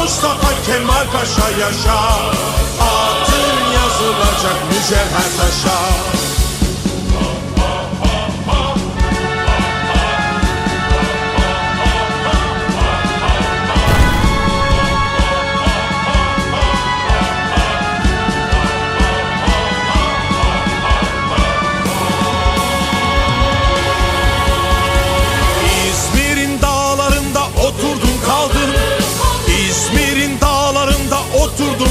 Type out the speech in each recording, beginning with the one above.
Mustafa Kemal Paşa yaşa. Adın yazılacak mücevher taşa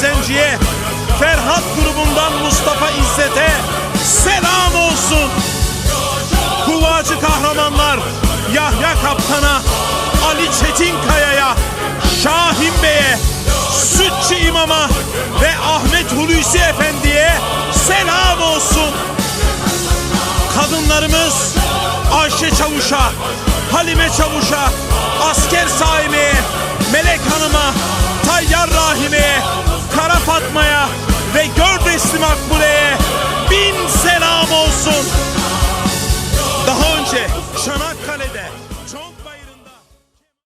Ahmet Berzenci'ye, Ferhat grubundan Mustafa İzzet'e selam olsun. Kuvacı kahramanlar Yahya Kaptan'a, Ali Çetinkaya'ya, Şahin Bey'e, Sütçü İmam'a ve Ahmet Hulusi Efendi'ye selam olsun. Kadınlarımız Ayşe Çavuş'a, Halime Çavuş'a, Asker Saime'ye, Melek Hanım'a, Tayyar Rahime'ye, Kara Fatma'ya ve Gördesli Makbule'ye